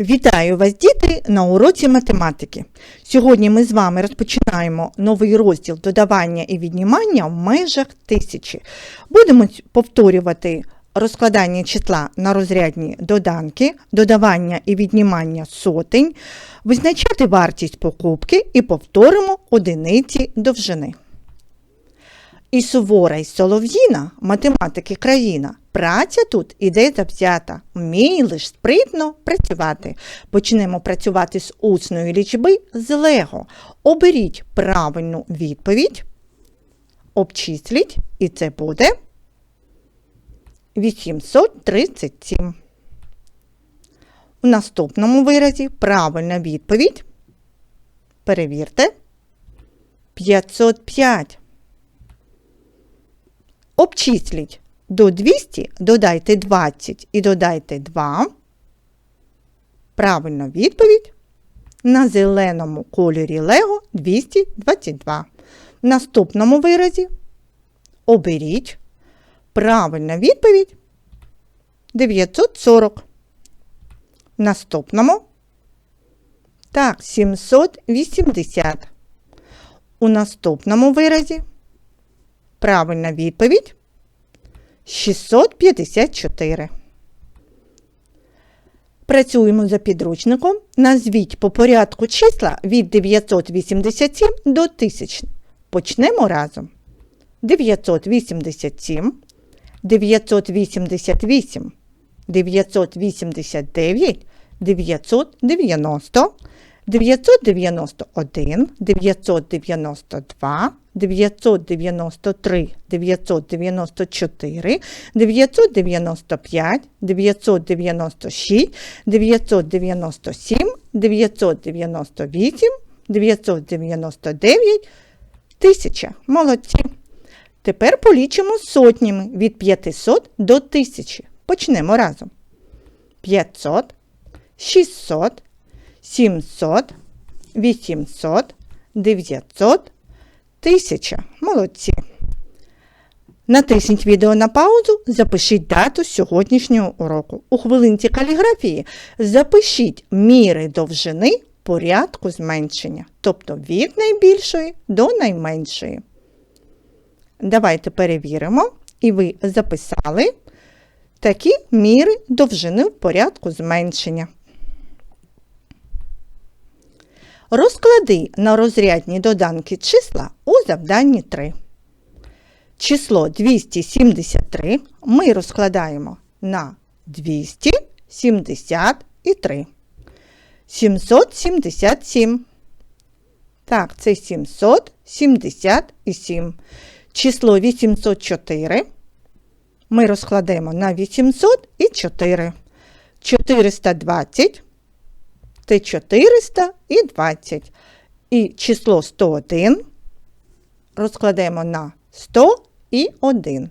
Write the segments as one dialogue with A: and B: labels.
A: Вітаю вас, діти, на уроці математики. Сьогодні ми з вами розпочинаємо новий розділ додавання і віднімання в межах тисячі. Будемо повторювати розкладання числа на розрядні доданки, додавання і віднімання сотень, визначати вартість покупки і повторимо одиниці довжини. І сувора, і солов'їна, математики країна. Праця тут іде завзята. Вмій лиш спритно працювати. Почнемо працювати з усної лічби з лего. Оберіть правильну відповідь, обчисліть, і це буде 837. У наступному виразі правильна відповідь. Перевірте. 505. Обчисліть до 200, додайте 20 і додайте 2. Правильна відповідь. На зеленому кольорі Лего 222. В наступному виразі оберіть. Правильна відповідь 940. В наступному так, 780. У наступному виразі Правильна відповідь 654. Працюємо за підручником. Назвіть по порядку числа від 987 до 1000. Почнемо разом. 987, 988, 989, 990, 991, 992, 993, 994, 995, 996, 997, 998, 999, 1000. Молодці. Тепер полічимо сотнями від 500 до 1000. Почнемо разом. 500, 600, 700, 800, 900, 1000. Молодці. Натисніть відео на паузу, запишіть дату сьогоднішнього уроку. У хвилинці каліграфії запишіть міри довжини порядку зменшення, тобто від найбільшої до найменшої. Давайте перевіримо, і ви записали такі міри довжини в порядку зменшення. Розклади на розрядні доданки числа у завданні 3. Число 273 ми розкладаємо на 273. 777. Так, це 777. Число 804 ми розкладемо на 804. 420 це 400 і 20. І число 101 розкладемо на 100 і 1.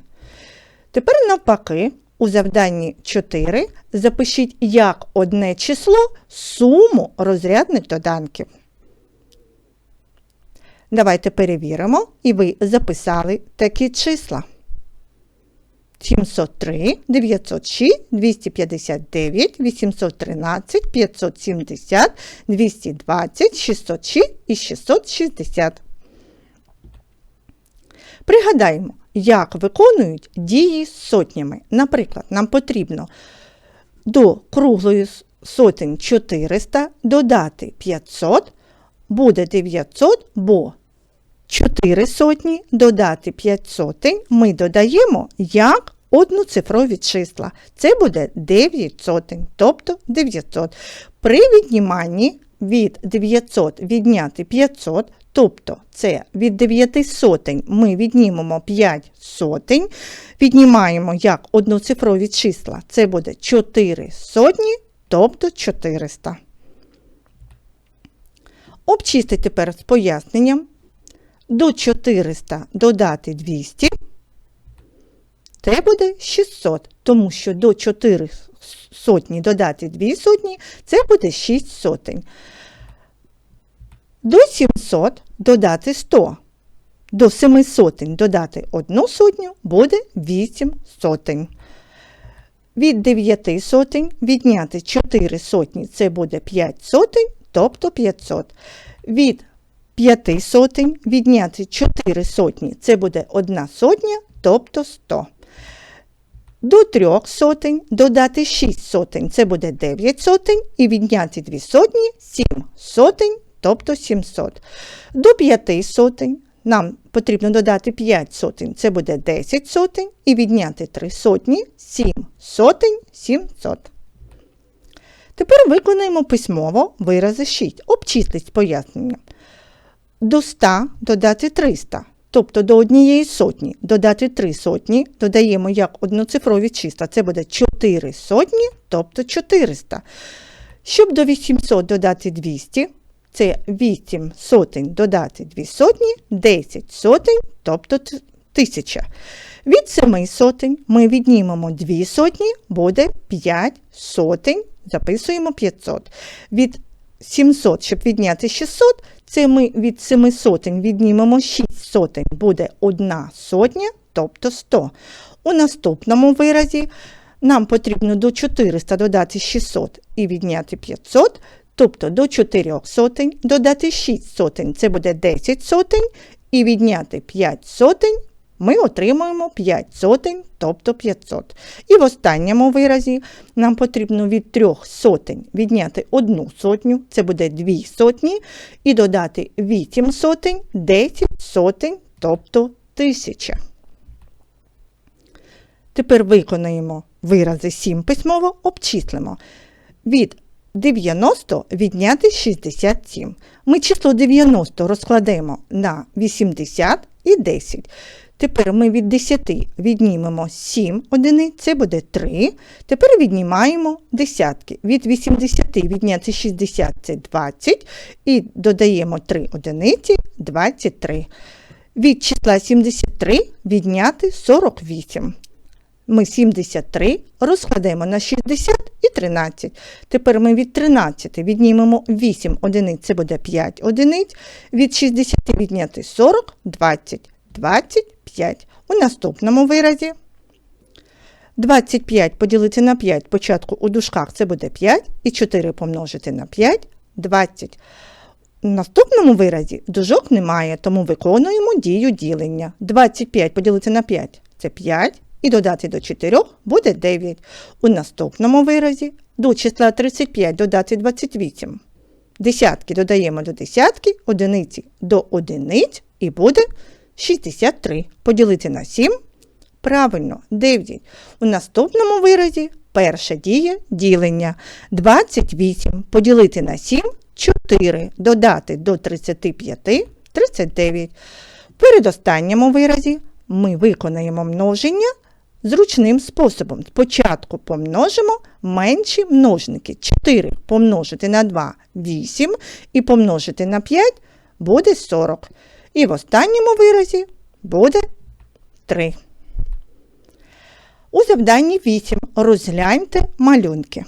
A: Тепер навпаки, у завданні 4 запишіть як одне число суму розрядних доданків. Давайте перевіримо, і ви записали такі числа. 703, 906, 259, 813, 570, 220, 606 і 660. Пригадаємо, як виконують дії з сотнями. Наприклад, нам потрібно до круглої сотень 400 додати 500, буде 900, бо 4 сотні додати 5 сотень ми додаємо як одноцифрові числа. Це буде 9 сотень, тобто 900. При відніманні від 900 відняти 500, тобто це від 9 сотень ми віднімемо 5 сотень, віднімаємо як одноцифрові числа. Це буде 4 сотні, тобто 400. Обчистити тепер з поясненням. До 400 додати 200, це буде 600, тому що до 4 сотні додати 2 сотні, це буде 6 сотень. До 700 додати 100. До 7 сотень додати 1 сотню буде 8 сотень. Від 9 сотень відняти 4 сотні це буде 5 сотень, тобто 500. Від 5 сотень відняти 4 сотні це буде 1 сотня, тобто 100. До 3 сотень додати 6 сотень це буде 9 сотень, і відняти 2 сотні 7 сотень, тобто 700. До 5 сотень нам потрібно додати 5 сотень, це буде 10 сотень, і відняти 3 сотні 7 сотень 700. Тепер виконаємо письмово вирази 6. Обчисліть з поясненням. До 100 додати 300. Тобто до однієї сотні додати 3 сотні, додаємо як одноцифрові числа. Це буде 4 сотні, тобто 400. Щоб до 800 додати 200, це 8 сотень додати 2 сотні, 10 сотень, тобто 1000. Від 7 сотень ми віднімемо 2 сотні, буде 5 сотень, записуємо 500. Від 700, щоб відняти 600, це ми від 7 сотень віднімемо 6 сотень, буде 1 сотня, тобто 100. У наступному виразі нам потрібно до 400 додати 600 і відняти 500, тобто до 4 сотень додати 6 сотень, це буде 10 сотень, і відняти 5 сотень, ми отримуємо 5 сотень, тобто 500. І в останньому виразі нам потрібно від 3 сотень відняти 1 сотню, це буде 2 сотні, і додати 8 сотень, 10 сотень, тобто 1000. Тепер виконаємо вирази 7 письмово, обчислимо. Від 90 відняти 67. Ми число 90 розкладемо на 80 і 10. Тепер ми від 10 віднімемо 7 одиниць, це буде 3. Тепер віднімаємо десятки. Від 80 відняти 60 це 20. І додаємо 3 одиниці 23. Від числа 73 відняти 48. Ми 73 розкладаємо на 60 і 13. Тепер ми від 13 віднімемо 8 одиниць, це буде 5 одиниць. Від 60 відняти 40, 20, 20, 25. У наступному виразі 25 поділити на 5 спочатку у дужках це буде 5, і 4 помножити на 5 20. У наступному виразі дужок немає, тому виконуємо дію ділення. 25 поділити на 5 це 5 і додати до 4 буде 9. У наступному виразі до числа 35 додати 28. Десятки додаємо до десятки, одиниці до одиниць і буде 63. Поділити на 7. Правильно, 9. У наступному виразі перша дія ділення. 28 поділити на 7 4. Додати до 35 39. В передостанньому виразі ми виконаємо множення зручним способом. Спочатку помножимо менші множники. 4 помножити на 2 8 і помножити на 5 буде 40. І в останньому виразі буде 3. У завданні 8 розгляньте малюнки.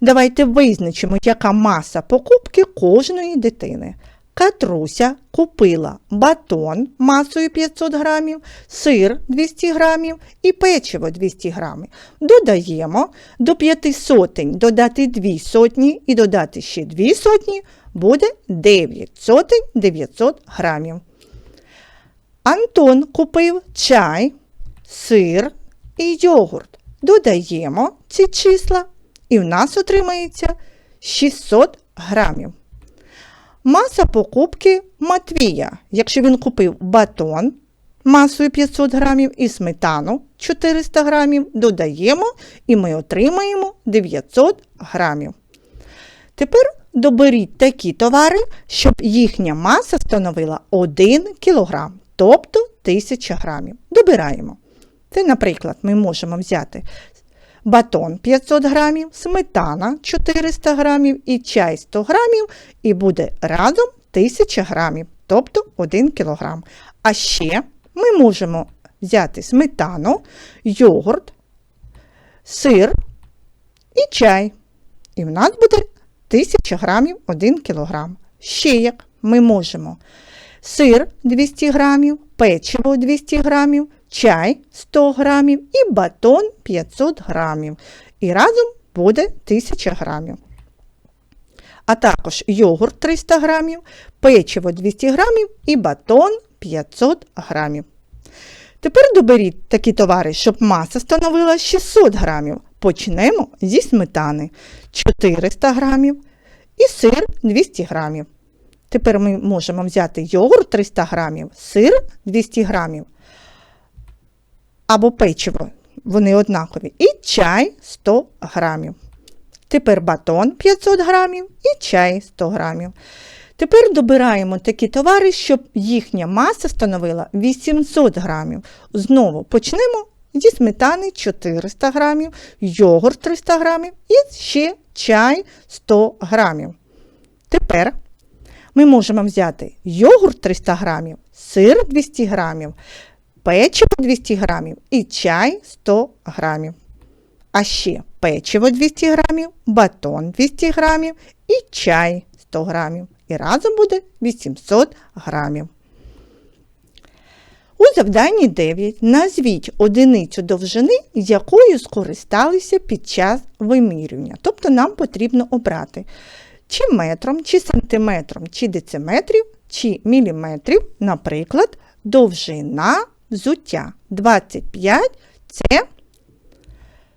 A: Давайте визначимо, яка маса покупки кожної дитини. Катруся купила батон масою 500 грамів, сир 200 грамів і печиво 200 грамів. Додаємо до 5 сотень додати 2 сотні і додати ще 2 сотні буде 9 сотень 900 грамів. Антон купив чай, сир і йогурт. Додаємо ці числа і в нас отримається 600 грамів. Маса покупки Матвія. Якщо він купив батон масою 500 грамів і сметану 400 грамів, додаємо і ми отримаємо 900 грамів. Тепер доберіть такі товари, щоб їхня маса становила 1 кг, тобто 1000 грамів. Добираємо. Це, наприклад, ми можемо взяти батон 500 грамів, сметана 400 грамів і чай 100 грамів, і буде разом 1000 грамів, тобто 1 кг. А ще ми можемо взяти сметану, йогурт, сир і чай. І в нас буде 1000 грамів 1 кг. Ще як ми можемо сир 200 грамів, печиво 200 грамів, чай 100 грамів і батон 500 грамів. І разом буде 1000 грамів. А також йогурт 300 грамів, печиво 200 грамів і батон 500 грамів. Тепер доберіть такі товари, щоб маса становила 600 грамів. Почнемо зі сметани 400 грамів і сир 200 грамів. Тепер ми можемо взяти йогурт 300 грамів, сир 200 грамів або печиво, вони однакові, і чай 100 грамів. Тепер батон 500 грамів і чай 100 грамів. Тепер добираємо такі товари, щоб їхня маса становила 800 грамів. Знову почнемо зі сметани 400 грамів, йогурт 300 грамів і ще чай 100 грамів. Тепер ми можемо взяти йогурт 300 грамів, сир 200 грамів, печиво 200 грамів і чай 100 грамів. А ще печиво 200 грамів, батон 200 грамів і чай 100 грамів. І разом буде 800 грамів. У завданні 9 назвіть одиницю довжини, якою скористалися під час вимірювання. Тобто нам потрібно обрати чи метром, чи сантиметром, чи дециметрів, чи міліметрів, наприклад, довжина взуття 25 це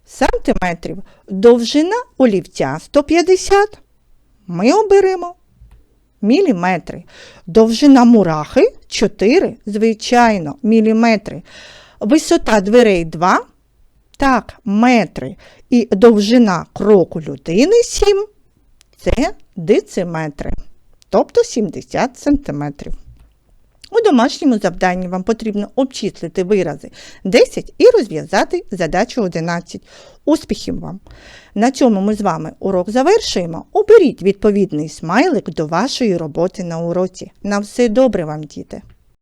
A: сантиметрів. Довжина олівця 150. Ми оберемо міліметри. Довжина мурахи 4, звичайно, міліметри. Висота дверей 2, так, метри. І довжина кроку людини 7 це дециметри, тобто 70 сантиметрів. У домашньому завданні вам потрібно обчислити вирази 10 і розв'язати задачу 11. Успіхів вам! На цьому ми з вами урок завершуємо. Оберіть відповідний смайлик до вашої роботи на уроці. На все добре вам, діти!